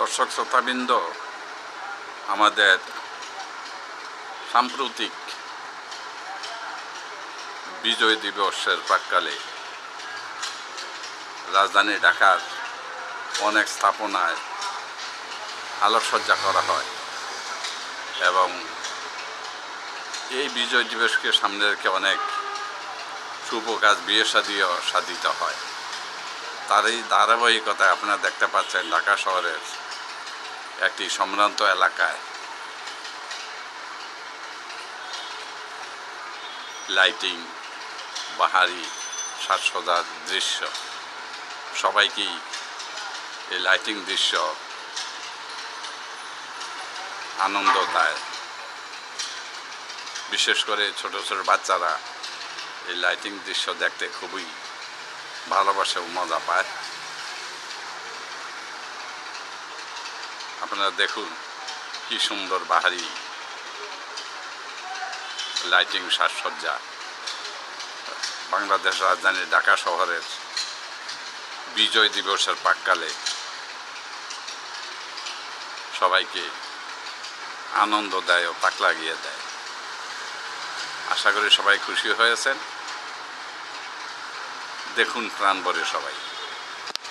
দর্শক, শ্রোতাবৃন্দ, আমাদের সাম্প্রতিক বিজয় দিবসের প্রাককালে রাজধানী ঢাকার অনেক স্থাপনায় আলোকসজ্জা করা হয় এবং এই বিজয় দিবসকে সামনে রেখে অনেক শুভ কাজ, বিয়ে সাদিও সাধিত হয়। তার এই ধারাবাহিকতায় আপনারা দেখতে পাচ্ছেন ঢাকা শহরের একটি সম্ভ্রান্ত এলাকায়। লাইটিং, বাহারি, সাজসজ্জার দৃশ্য। সবাইকেই এই লাইটিং দৃশ্য আনন্দ দেয়। বিশেষ করে ছোট ছোট বাচ্চারা এই লাইটিং দৃশ্য দেখতে খুবই ভালোবাসে ও মজা পায়। আপনারা দেখুন কি সুন্দর বাহারি লাইটিং সাজসজ্জা। বাংলাদেশ রাজধানী ঢাকা শহরের বিজয় দিবসের প্রাককালে সবাইকে আনন্দ দেয় ও তাক লাগিয়ে দেয়। আশা করি সবাই খুশি হয়েছেন। দেখুন প্রাণ ভরে সবাই।